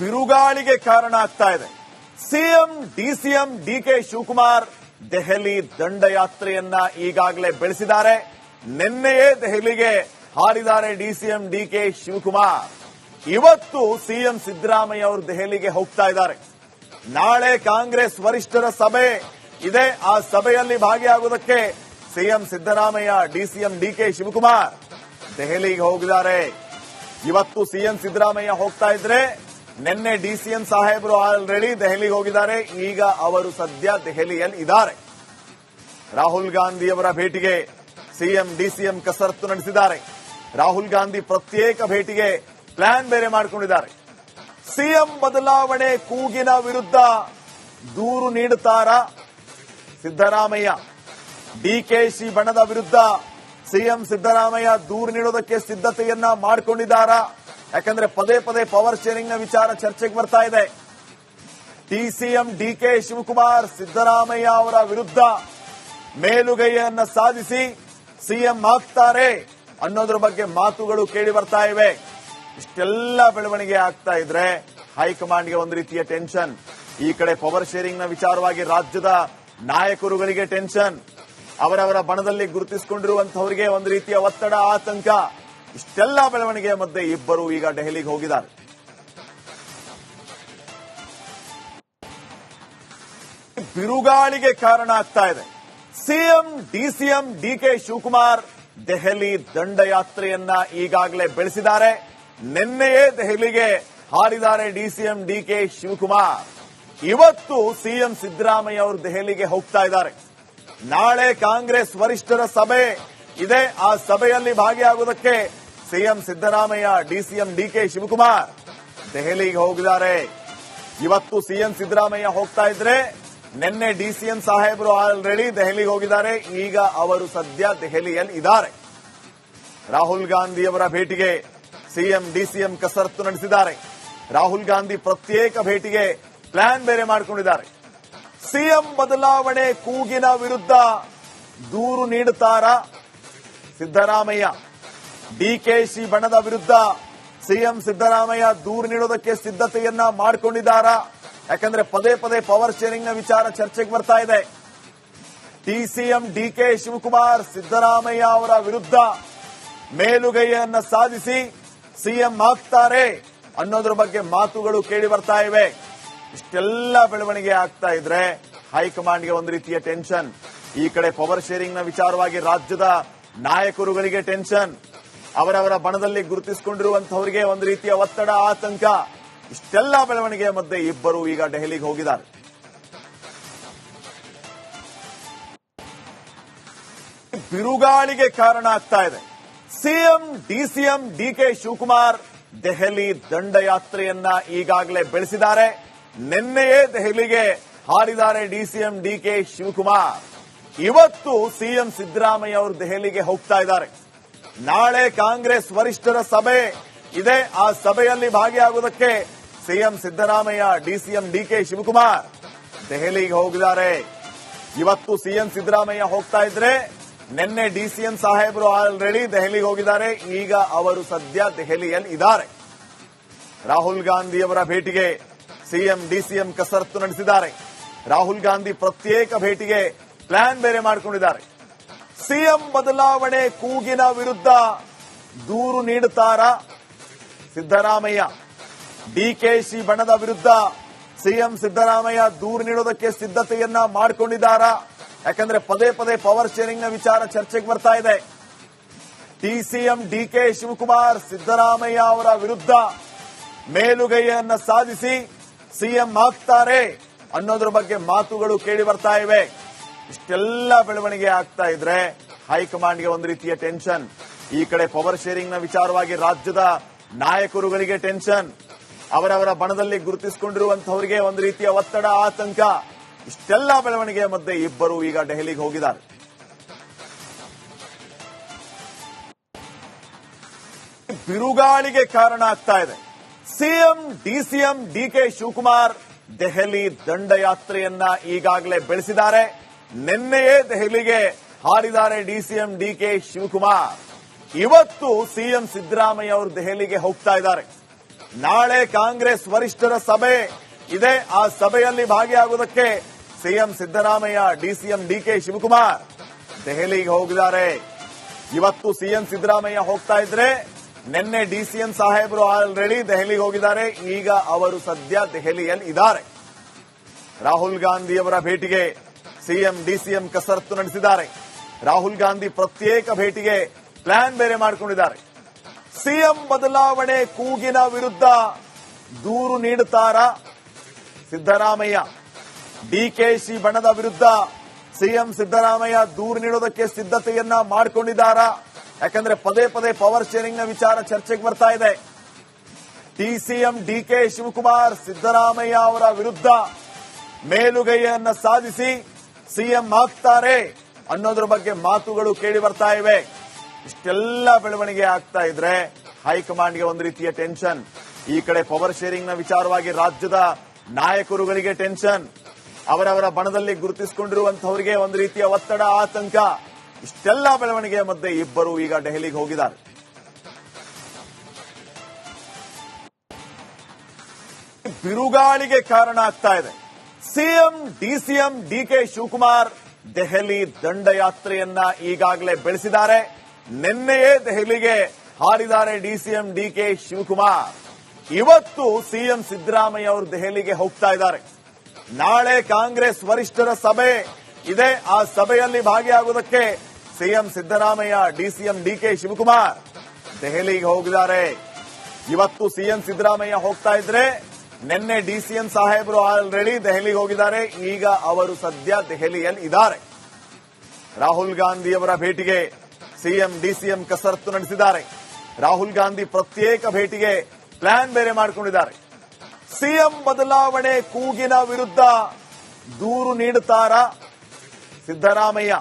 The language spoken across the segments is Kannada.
ಬಿರುಗಾಳಿಗೆ ಕಾರಣ ಆಗ್ತಾ ಇದೆ. CM, DCM, DK Shivakumar Delhi ದಂಡಯಾತ್ರೆಯನ್ನ ಈಗಾಗಲೇ ಬೆಳೆಸಿದ್ದಾರೆ. ನಿನ್ನೆಯೇ ದೆಹಲಿಗೆ ಹಾರಿದ್ದಾರೆ ಡಿಸಿಎಂ, ಡಿಕೆ ಶಿವಕುಮಾರ್. ಇವತ್ತು ಸಿಎಂ ಸಿದ್ದರಾಮಯ್ಯ ಅವರು ದೆಹಲಿಗೆ ಹೋಗ್ತಾ ಇದ್ದಾರೆ. ನಾಳೆ ಕಾಂಗ್ರೆಸ್ ವರಿಷ್ಠರ ಸಭೆ ಇದೆ. ಆ ಸಭೆಯಲ್ಲಿ ಭಾಗಿಯಾಗುವುದಕ್ಕೆ CM Siddaramaiah, DCM, DK Shivakumar ದೆಹಲಿಗೆ ಹೋಗಿದ್ದಾರೆ. ಇವತ್ತು ಸಿಎಂ ಸಿದ್ದರಾಮಯ್ಯ ಹೋಗ್ತಾ ಇದ್ರೆ ನಿನ್ನೆ ಡಿಸಿಎಂ ಸಾಹೇಬರು ಆಲ್ರೆಡಿ ದೆಹಲಿಗೆ ಹೋಗಿದ್ದಾರೆ. ಈಗ ಅವರು ಸದ್ಯ ದೆಹಲಿಯಲ್ಲಿ ಇದ್ದಾರೆ. ರಾಹುಲ್ ಗಾಂಧಿಯವರ ಭೇಟಿಗೆ ಸಿಎಂ, ಡಿಸಿಎಂ ಕಸರತ್ತು ನಡೆಸಿದ್ದಾರೆ. ರಾಹುಲ್ ಗಾಂಧಿ ಪ್ರತ್ಯೇಕ ಭೇಟಿಗೆ ಪ್ಲಾನ್ ಬೇರೆ ಮಾಡಿಕೊಂಡಿದ್ದಾರೆ. ಸಿಎಂ ಬದಲಾವಣೆ ಕೂಗಿನ ವಿರುದ್ಧ ದೂರು ನೀಡುತ್ತಾರಾ? ಸಿದ್ದರಾಮಯ್ಯ ಡಿಕೆಶಿ ಬಣದ ವಿರುದ್ಧ ಸಿಎಂ ಸಿದ್ದರಾಮಯ್ಯ ದೂರು ನೀಡೋದಕ್ಕೆ ಸಿದ್ಧತೆಯನ್ನ ಮಾಡಿಕೊಂಡಿದ್ದಾರಾ? ಯಾಕಂದ್ರೆ ಪದೇ ಪದೇ ಪವರ್ ಶೇರಿಂಗ್ನ ವಿಚಾರ ಚರ್ಚೆಗೆ ಬರ್ತಾ ಇದೆ. ಡಿಸಿಎಂ ಡಿಕೆ ಶಿವಕುಮಾರ್, ಸಿದ್ದರಾಮಯ್ಯ ಅವರ ವಿರುದ್ಧ ಮೇಲುಗೈಯನ್ನ ಸಾಧಿಸಿ ಸಿಎಂ ಆಗ್ತಾರೆ ಅನ್ನೋದ್ರ ಬಗ್ಗೆ ಮಾತುಗಳು ಕೇಳಿ ಬರ್ತಾ ಇವೆ. ಇಷ್ಟೆಲ್ಲ ಬೆಳವಣಿಗೆ ಆಗ್ತಾ ಇದ್ರೆ ಹೈಕಮಾಂಡ್ಗೆ ಒಂದು ರೀತಿಯ ಟೆನ್ಷನ್. ಈ ಕಡೆ ಪವರ್ ಶೇರಿಂಗ್ನ ವಿಚಾರವಾಗಿ ರಾಜ್ಯದ ನಾಯಕರುಗಳಿಗೆ ಟೆನ್ಷನ್. ಅವರವರ ಬಣದಲ್ಲಿ ಗುರುತಿಸಿಕೊಂಡಿರುವಂತಹವರಿಗೆ ಒಂದು ರೀತಿಯ ಒತ್ತಡ, ಆತಂಕ. ಇಷ್ಟೆಲ್ಲ ಬೆಳವಣಿಗೆಯ ಮಧ್ಯೆ ಇಬ್ಬರು ಈಗ ದೆಹಲಿಗೆ ಹೋಗಿದ್ದಾರೆ. ಬಿರುಗಾಳಿಗೆ ಕಾರಣ ಆಗ್ತಾ ಇದೆ. CM, DCM, DK Shivakumar Delhi ದಂಡಯಾತ್ರೆಯನ್ನ ಈಗಾಗಲೇ ಬೆಳೆಸಿದ್ದಾರೆ. ನಿನ್ನೆಯೇ ದೆಹಲಿಗೆ ಹಾರಿದ್ದಾರೆ ಡಿಸಿಎಂ, ಡಿಕೆ ಶಿವಕುಮಾರ್. ಇವತ್ತು ಸಿಎಂ ಸಿದ್ದರಾಮಯ್ಯ ಅವರು ದೆಹಲಿಗೆ ಹೋಗ್ತಾ ಇದ್ದಾರೆ. ನಾಳೆ ಕಾಂಗ್ರೆಸ್ ವರಿಷ್ಠರ ಸಭೆ ಇದೆ. ಆ ಸಭೆಯಲ್ಲಿ ಭಾಗಿಯಾಗುವುದಕ್ಕೆ CM Siddaramaiah, DCM DK Shivakumar ದೆಹಲಿಗೆ ಹೋಗಿದ್ದಾರೆ. ಇವತ್ತು ಸಿಎಂ ಸಿದ್ದರಾಮಯ್ಯ ಹೋಗ್ತಾ ಇದ್ರೆ ನಿನ್ನೆ ಡಿಸಿಎಂ ಸಾಹೇಬರು ಆಲ್ರೆಡಿ ದೆಹಲಿಗೆ ಹೋಗಿದ್ದಾರೆ. ಈಗ ಅವರು ಸದ್ಯ ದೆಹಲಿಯಲ್ಲಿ ಇದ್ದಾರೆ. ರಾಹುಲ್ ಗಾಂಧಿಯವರ ಭೇಟಿಗೆ ಸಿಎಂ, ಡಿಸಿಎಂ ಕಸರತ್ತು ನಡೆಸಿದ್ದಾರೆ. ರಾಹುಲ್ ಗಾಂಧಿ ಪ್ರತ್ಯೇಕ ಭೇಟಿಗೆ ಪ್ಲಾನ್ ಬೇರೆ ಮಾಡಿಕೊಂಡಿದ್ದಾರೆ. ಸಿಎಂ ಬದಲಾವಣೆ ಕೂಗಿನ ವಿರುದ್ಧ ದೂರು ನೀಡುತ್ತಾರಾ ಸಿದ್ದರಾಮಯ್ಯ? ಡಿಕೆಶಿ ಬಣದ ವಿರುದ್ಧ ಸಿಎಂ ಸಿದ್ದರಾಮಯ್ಯ ದೂರು ನೀಡೋದಕ್ಕೆ ಸಿದ್ಧತೆಯನ್ನ ಮಾಡಿಕೊಂಡಿದ್ದಾರಾ? ಯಾಕಂದ್ರೆ ಪದೇ ಪದೇ ಪವರ್ ಶೇರಿಂಗ್ನ ವಿಚಾರ ಚರ್ಚೆಗೆ ಬರ್ತಾ ಇದೆ. ಡಿಸಿಎಂ ಡಿಕೆ ಶಿವಕುಮಾರ್ ಸಿದ್ದರಾಮಯ್ಯ ಅವರ ವಿರುದ್ಧ ಮೇಲುಗೈಯನ್ನ ಸಾಧಿಸಿ ಸಿಎಂ ಆಗ್ತಾರೆ ಅನ್ನೋದ್ರ ಬಗ್ಗೆ ಮಾತುಗಳು ಕೇಳಿ ಬರ್ತಾ ಇವೆ. ಇಷ್ಟೆಲ್ಲ ಬೆಳವಣಿಗೆ ಆಗ್ತಾ ಇದ್ರೆ ಹೈಕಮಾಂಡ್ಗೆ ಒಂದು ರೀತಿಯ ಟೆನ್ಷನ್. ಈ ಕಡೆ ಪವರ್ ಶೇರಿಂಗ್ನ ವಿಚಾರವಾಗಿ ರಾಜ್ಯದ ನಾಯಕರುಗಳಿಗೆ ಟೆನ್ಷನ್. ಅವರವರ ಬಣದಲ್ಲಿ ಗುರುತಿಸಿಕೊಂಡಿರುವಂತಹವರಿಗೆ ಒಂದು ರೀತಿಯ ಒತ್ತಡ, ಆತಂಕ, ಇಷ್ಟೆಲ್ಲ ಬೆಳವಣಿಗೆಯ ಮಧ್ಯೆ ಇಬ್ಬರು ಈಗ ದೆಹಲಿಗೆ ಹೋಗಿದ್ದಾರೆ. ಬಿರುಗಾಳಿಗೆ ಕಾರಣ ಆಗ್ತಾ ಇದೆ. CM, DCM, DK Shivakumar Delhi ದಂಡಯಾತ್ರೆಯನ್ನ ಈಗಾಗಲೇ ಬೆಳೆಸಿದ್ದಾರೆ. ನಿನ್ನೆಯೇ ದೆಹಲಿಗೆ ಹಾರಿದ್ದಾರೆ ಡಿಸಿಎಂ, ಡಿಕೆ ಶಿವಕುಮಾರ್. ಇವತ್ತು ಸಿಎಂ ಸಿದ್ದರಾಮಯ್ಯ ಅವರು ದೆಹಲಿಗೆ ಹೋಗ್ತಾ ಇದ್ದಾರೆ. ನಾಳೆ ಕಾಂಗ್ರೆಸ್ ವರಿಷ್ಠರ ಸಭೆ ಇದೆ. ಆ ಸಭೆಯಲ್ಲಿ ಭಾಗಿಯಾಗುವುದಕ್ಕೆ CM Siddaramaiah, DCM DK Shivakumar ದೆಹಲಿಗೆ ಹೋಗಿದ್ದಾರೆ. ಇವತ್ತು ಸಿಎಂ ಸಿದ್ದರಾಮಯ್ಯ ಹೋಗ್ತಾ ಇದ್ರೆ ನಿನ್ನೆ ಡಿಸಿಎಂ ಸಾಹೇಬರು ಆಲ್ರೆಡಿ ದೆಹಲಿಗೆ ಹೋಗಿದ್ದಾರೆ. ಈಗ ಅವರು ಸದ್ಯ ದೆಹಲಿಯಲ್ಲಿ ಇದ್ದಾರೆ. ರಾಹುಲ್ ಗಾಂಧಿಯವರ ಭೇಟಿಗೆ ಸಿಎಂ ಡಿಸಿಎಂ ಕಸರತ್ತು ನಡೆಸಿದ್ದಾರೆ. ರಾಹುಲ್ ಗಾಂಧಿ ಪ್ರತ್ಯೇಕ ಭೇಟಿಗೆ ಪ್ಲಾನ್ ಬೇರೆ ಮಾಡಿಕೊಂಡಿದ್ದಾರೆ. ಸಿಎಂ ಬದಲಾವಣೆ ಕೂಗಿನ ವಿರುದ್ಧ ದೂರು ನೀಡುತ್ತಾರಾ? ಸಿದ್ದರಾಮಯ್ಯ. ಡಿಕೆಶಿ ಬಣದ ವಿರುದ್ಧ ಸಿಎಂ ಸಿದ್ದರಾಮಯ್ಯ ದೂರು ನೀಡೋದಕ್ಕೆ ಸಿದ್ಧತೆಯನ್ನ ಮಾಡಿಕೊಂಡಿದ್ದಾರಾ? ಯಾಕಂದ್ರೆ ಪದೇ ಪದೇ ಪವರ್ ಶೇರಿಂಗ್ನ ವಿಚಾರ ಚರ್ಚೆಗೆ ಬರ್ತಾ ಇದೆ. ಡಿಸಿಎಂ ಡಿಕೆ ಶಿವಕುಮಾರ್ ಸಿದ್ದರಾಮಯ್ಯ ಅವರ ವಿರುದ್ಧ ಮೇಲುಗೈಯನ್ನ ಸಾಧಿಸಿ ಸಿಎಂ ಆಗ್ತಾರೆ ಅನ್ನೋದ್ರ ಬಗ್ಗೆ ಮಾತುಗಳು ಕೇಳಿ ಬರ್ತಾ ಇವೆ. ಇಷ್ಟೆಲ್ಲ ಬೆಳವಣಿಗೆ ಆಗ್ತಾ ಇದ್ರೆ ಹೈಕಮಾಂಡ್ಗೆ ಒಂದು ರೀತಿಯ ಟೆನ್ಷನ್. ಈ ಕಡೆ ಪವರ್ ಶೇರಿಂಗ್ನ ವಿಚಾರವಾಗಿ ರಾಜ್ಯದ ನಾಯಕರುಗಳಿಗೆ ಟೆನ್ಷನ್. ಅವರವರ ಬಣದಲ್ಲಿ ಗುರುತಿಸಿಕೊಂಡಿರುವಂತಹವರಿಗೆ ಒಂದು ರೀತಿಯ ಒತ್ತಡ, ಆತಂಕ. ಇಷ್ಟೆಲ್ಲ ಬೆಳವಣಿಗೆಯ ಮಧ್ಯೆ ಇಬ್ಬರು ಈಗ ದೆಹಲಿಗೆ ಹೋಗಿದ್ದಾರೆ. ಬಿರುಗಾಳಿಗೆ ಕಾರಣ ಆಗ್ತಾ ಇದೆ. CM, DCM DK Shivakumar Delhi ದಂಡಯಾತ್ರೆಯನ್ನ ಈಗಾಗಲೇ ಬೆಳೆಸಿದ್ದಾರೆ. ನಿನ್ನೆಯೇ ದೆಹಲಿಗೆ ಹಾರಿದ್ದಾರೆ ಡಿಸಿಎಂ ಡಿಕೆ ಶಿವಕುಮಾರ್. ಇವತ್ತು ಸಿಎಂ ಸಿದ್ದರಾಮಯ್ಯ ಅವರು ದೆಹಲಿಗೆ ಹೋಗ್ತಾ ಇದ್ದಾರೆ. ನಾಳೆ ಕಾಂಗ್ರೆಸ್ ವರಿಷ್ಠರ ಸಭೆ ಇದೆ. ಆ ಸಭೆಯಲ್ಲಿ ಭಾಗಿಯಾಗುವುದಕ್ಕೆ CM Siddaramaiah DCM DK Shivakumar ದೆಹಲಿಗೆ ಹೋಗಿದ್ದಾರೆ. ಇವತ್ತು ಸಿಎಂ ಸಿದ್ದರಾಮಯ್ಯ ಹೋಗ್ತಾ ಇದ್ರೆ ನಿನ್ನೆ ಡಿಸಿಎಂ ಸಾಹೇಬರು ಆಲ್ರೆಡಿ ದೆಹಲಿಗೆ ಹೋಗಿದ್ದಾರೆ. ಈಗ ಅವರು ಸದ್ಯ ದೆಹಲಿಯಲ್ಲಿ ಇದ್ದಾರೆ. ರಾಹುಲ್ ಗಾಂಧಿಯವರ ಭೇಟಿಗೆ ಸಿಎಂ, ಡಿಸಿಎಂ ಕಸರತ್ತು ನಡೆಸಿದ್ದಾರೆ. ರಾಹುಲ್ ಗಾಂಧಿ ಪ್ರತ್ಯೇಕ ಭೇಟಿಗೆ ಪ್ಲಾನ್ ಬೇರೆ ಮಾಡಿಕೊಂಡಿದ್ದಾರೆ. ಸಿಎಂ ಬದಲಾವಣೆ ಕೂಗಿನ ವಿರುದ್ಧ ದೂರು ನೀಡುತ್ತಾರಾ? ಸಿದ್ದರಾಮಯ್ಯ, ಡಿಕೆಶಿ ಬಣದ ವಿರುದ್ಧ ಸಿಎಂ ಸಿದ್ದರಾಮಯ್ಯ ದೂರು ನೀಡೋದಕ್ಕೆ ಸಿದ್ಧತೆಯನ್ನ ಮಾಡಿಕೊಂಡಿದ್ದಾರಾ? ಯಾಕಂದ್ರೆ ಪದೇ ಪದೇ ಪವರ್ ಶೇರಿಂಗ್ನ ವಿಚಾರ ಚರ್ಚೆಗೆ ಬರ್ತಾ ಇದೆ. ಡಿಸಿಎಂ ಡಿಕೆ ಶಿವಕುಮಾರ್ ಸಿದ್ದರಾಮಯ್ಯ ಅವರ ವಿರುದ್ಧ ಮೇಲುಗೈಯನ್ನ ಸಾಧಿಸಿ ಸಿಎಂ ಆಗ್ತಾರೆ ಅನ್ನೋದ್ರ ಬಗ್ಗೆ ಮಾತುಗಳು ಕೇಳಿ ಬರ್ತಾ ಇವೆ. ಇಷ್ಟೆಲ್ಲ ಬೆಳವಣಿಗೆ ಆಗ್ತಾ ಇದ್ರೆ ಹೈಕಮಾಂಡ್ಗೆ ಒಂದು ರೀತಿಯ ಟೆನ್ಷನ್. ಈ ಕಡೆ ಪವರ್ ಶೇರಿಂಗ್ನ ವಿಚಾರವಾಗಿ ರಾಜ್ಯದ ನಾಯಕರುಗಳಿಗೆ ಟೆನ್ಷನ್. ಅವರವರ ಬಣದಲ್ಲಿ ಗುರುತಿಸಿಕೊಂಡಿರುವಂತಹವರಿಗೆ ಒಂದು ರೀತಿಯ ಒತ್ತಡ, ಆತಂಕ. ಇಷ್ಟೆಲ್ಲ ಬೆಳವಣಿಗೆಯ ಮಧ್ಯೆ ಇಬ್ಬರು ಈಗ ದೆಹಲಿಗೆ ಹೋಗಿದ್ದಾರೆ. ಬಿರುಗಾಳಿಗೆ ಕಾರಣ ಆಗ್ತಾ ಇದೆ. CM, DCM DK Shivakumar Delhi ದಂಡಯಾತ್ರೆಯನ್ನ ಈಗಾಗಲೇ ಬೆಳೆಸಿದ್ದಾರೆ. ನಿನ್ನೆಯೇ ದೆಹಲಿಗೆ ಹಾರಿದ್ದಾರೆ ಡಿಸಿಎಂ ಡಿಕೆ ಶಿವಕುಮಾರ್. ಇವತ್ತು ಸಿಎಂ ಸಿದ್ದರಾಮಯ್ಯ ಅವರು ದೆಹಲಿಗೆ ಹೋಗ್ತಾ ಇದ್ದಾರೆ. ನಾಳೆ ಕಾಂಗ್ರೆಸ್ ವರಿಷ್ಠರ ಸಭೆ ಇದೆ. ಆ ಸಭೆಯಲ್ಲಿ ಭಾಗಿಯಾಗುವುದಕ್ಕೆ CM Siddaramaiah DCM DK Shivakumar ದೆಹಲಿಗೆ ಹೋಗಿದ್ದಾರೆ. ಇವತ್ತು ಸಿಎಂ ಸಿದ್ದರಾಮಯ್ಯ ಹೋಗ್ತಾ ಇದ್ರೆ ನಿನ್ನೆ ಡಿಸಿಎಂ ಸಾಹೇಬರು ಆಲ್ರೆಡಿ ದೆಹಲಿಗೆ ಹೋಗಿದ್ದಾರೆ. ಈಗ ಅವರು ಸದ್ಯ ದೆಹಲಿಯಲ್ಲಿ ಇದ್ದಾರೆ. ರಾಹುಲ್ ಗಾಂಧಿಯವರ ಭೇಟಿಗೆ ಸಿಎಂ, ಡಿಸಿಎಂ ಕಸರತ್ತು ನಡೆಸಿದ್ದಾರೆ. ರಾಹುಲ್ ಗಾಂಧಿ ಪ್ರತ್ಯೇಕ ಭೇಟಿಗೆ ಪ್ಲಾನ್ ಬೇರೆ ಮಾಡಿಕೊಂಡಿದ್ದಾರೆ. ಸಿಎಂ ಬದಲಾವಣೆ ಕೂಗಿನ ವಿರುದ್ಧ ದೂರು ನೀಡುತ್ತಾರಾ ಸಿದ್ದರಾಮಯ್ಯ?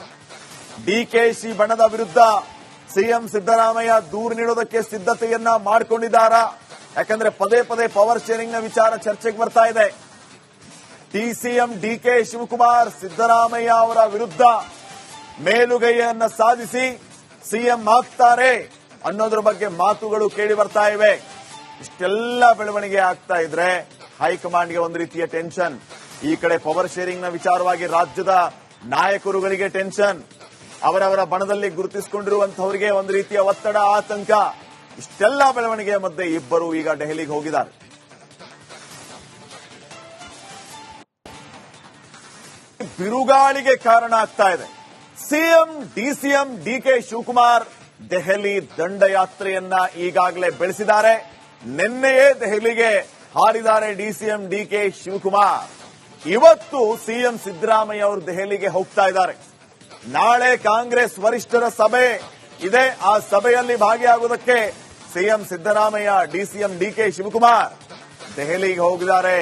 ಡಿಕೆಶಿ ಬಣದ ವಿರುದ್ಧ ಸಿಎಂ ಸಿದ್ದರಾಮಯ್ಯ ದೂರು ನೀಡೋದಕ್ಕೆ ಸಿದ್ಧತೆಯನ್ನ ಮಾಡಿಕೊಂಡಿದ್ದಾರಾ? ಯಾಕಂದ್ರೆ ಪದೇ ಪದೇ ಪವರ್ ಶೇರಿಂಗ್ನ ವಿಚಾರ ಚರ್ಚೆಗೆ ಬರ್ತಾ ಇದೆ. ಟಿಸಿಎಂ ಡಿಕೆ ಶಿವಕುಮಾರ್ ಸಿದ್ದರಾಮಯ್ಯ ಅವರ ವಿರುದ್ಧ ಮೇಲುಗೈಯನ್ನ ಸಾಧಿಸಿ ಸಿಎಂ ಆಗ್ತಾರೆ ಅನ್ನೋದ್ರ ಬಗ್ಗೆ ಮಾತುಗಳು ಕೇಳಿ ಬರ್ತಾ ಇವೆ. ಇಷ್ಟೆಲ್ಲ ಬೆಳವಣಿಗೆ ಆಗ್ತಾ ಇದ್ರೆ ಹೈಕಮಾಂಡ್ಗೆ ಒಂದು ರೀತಿಯ ಟೆನ್ಷನ್. ಈ ಕಡೆ ಪವರ್ ಶೇರಿಂಗ್ನ ವಿಚಾರವಾಗಿ ರಾಜ್ಯದ ನಾಯಕರುಗಳಿಗೆ ಟೆನ್ಷನ್. ಅವರವರ ಬಣದಲ್ಲಿ ಗುರುತಿಸಿಕೊಂಡಿರುವಂತಹವರಿಗೆ ಒಂದು ರೀತಿಯ ಒತ್ತಡ, ಆತಂಕ. ಇಷ್ಟೆಲ್ಲ ಬೆಳವಣಿಗೆಯ ಮಧ್ಯೆ ಇಬ್ಬರು ಈಗ ದೆಹಲಿಗೆ ಹೋಗಿದ್ದಾರೆ. ಬಿರುಗಾಳಿಗೆ ಕಾರಣ ಆಗ್ತಾ ಇದೆ. CM, DCM, DK Shivakumar Delhi ದಂಡಯಾತ್ರೆಯನ್ನ ಈಗಾಗಲೇ ಬೆಳೆಸಿದ್ದಾರೆ. ನಿನ್ನೆಯೇ ದೆಹಲಿಗೆ ಹಾರಿದ್ದಾರೆ ಡಿಸಿಎಂ, ಡಿಕೆ ಶಿವಕುಮಾರ್. ಇವತ್ತು ಸಿಎಂ ಸಿದ್ದರಾಮಯ್ಯ ಅವರು ದೆಹಲಿಗೆ ಹೋಗ್ತಾ ಇದ್ದಾರೆ. ನಾಳೆ ಕಾಂಗ್ರೆಸ್ ವರಿಷ್ಠರ ಸಭೆ ಇದೆ. ಆ ಸಭೆಯಲ್ಲಿ ಭಾಗಿಯಾಗುವುದಕ್ಕೆ CM Siddaramaiah, DCM DK Shivakumar ದೆಹಲಿಗೆ ಹೋಗಿದ್ದಾರೆ.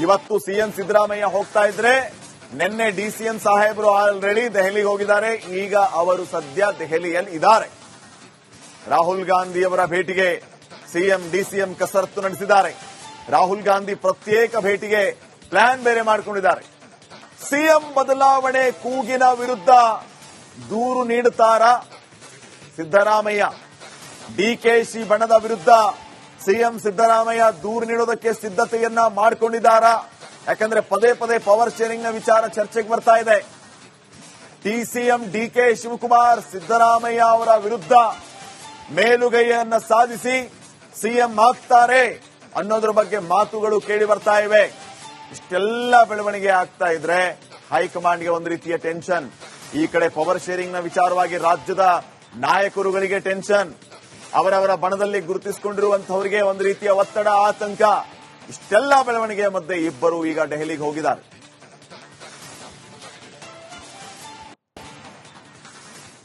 ಇವತ್ತು ಸಿಎಂ ಸಿದ್ದರಾಮಯ್ಯ ಹೋಗ್ತಾ ಇದ್ರೆ ನಿನ್ನೆ ಡಿಸಿಎಂ ಸಾಹೇಬರು ಆಲ್ರೆಡಿ ದೆಹಲಿಗೆ ಹೋಗಿದ್ದಾರೆ. ಈಗ ಅವರು ಸದ್ಯ ದೆಹಲಿಯಲ್ಲಿ ಇದ್ದಾರೆ. ರಾಹುಲ್ ಗಾಂಧಿಯವರ ಭೇಟಿಗೆ ಸಿಎಂ, ಡಿಸಿಎಂ ಕಸರತ್ತು ನಡೆಸಿದ್ದಾರೆ. ರಾಹುಲ್ ಗಾಂಧಿ ಪ್ರತ್ಯೇಕ ಭೇಟಿಗೆ ಪ್ಲಾನ್ ಬೇರೆ ಮಾಡಿಕೊಂಡಿದ್ದಾರೆ. ಸಿಎಂ ಬದಲಾವಣೆ ಕೂಗಿನ ವಿರುದ್ಧ ದೂರು ನೀಡುತ್ತಾರಾ ಸಿದ್ದರಾಮಯ್ಯ? ಡಿಕೆಶಿ ಬಣದ ವಿರುದ್ಧ ಸಿಎಂ ಸಿದ್ದರಾಮಯ್ಯ ದೂರು ನೀಡೋದಕ್ಕೆ ಸಿದ್ಧತೆಯನ್ನ ಮಾಡಿಕೊಂಡಿದ್ದಾರಾ? ಯಾಕಂದ್ರೆ ಪದೇ ಪದೇ ಪವರ್ ಶೇರಿಂಗ್ನ ವಿಚಾರ ಚರ್ಚೆಗೆ ಬರ್ತಾ ಇದೆ. ಡಿಸಿಎಂ ಡಿಕೆ ಶಿವಕುಮಾರ್ ಸಿದ್ದರಾಮಯ್ಯ ಅವರ ವಿರುದ್ಧ ಮೇಲುಗೈಯನ್ನ ಸಾಧಿಸಿ ಸಿಎಂ ಆಗ್ತಾರೆ ಅನ್ನೋದ್ರ ಬಗ್ಗೆ ಮಾತುಗಳು ಕೇಳಿ ಬರ್ತಾ ಇವೆ. ಇಷ್ಟೆಲ್ಲ ಬೆಳವಣಿಗೆ ಆಗ್ತಾ ಇದ್ರೆ ಹೈಕಮಾಂಡ್ಗೆ ಒಂದು ರೀತಿಯ ಟೆನ್ಷನ್. ಈ ಕಡೆ ಪವರ್ ಶೇರಿಂಗ್ನ ವಿಚಾರವಾಗಿ ರಾಜ್ಯದ ನಾಯಕರುಗಳಿಗೆ ಟೆನ್ಷನ್. ಅವರವರ ಬಣದಲ್ಲಿ ಗುರುತಿಸಿಕೊಂಡಿರುವಂತಹವರಿಗೆ ಒಂದು ರೀತಿಯ ಒತ್ತಡ ಆತಂಕ ಇಷ್ಟೆಲ್ಲ ಬೆಳವಣಿಗೆಯ ಮಧ್ಯೆ ಇಬ್ಬರು ಈಗ ದೆಹಲಿಗೆ ಹೋಗಿದ್ದಾರೆ.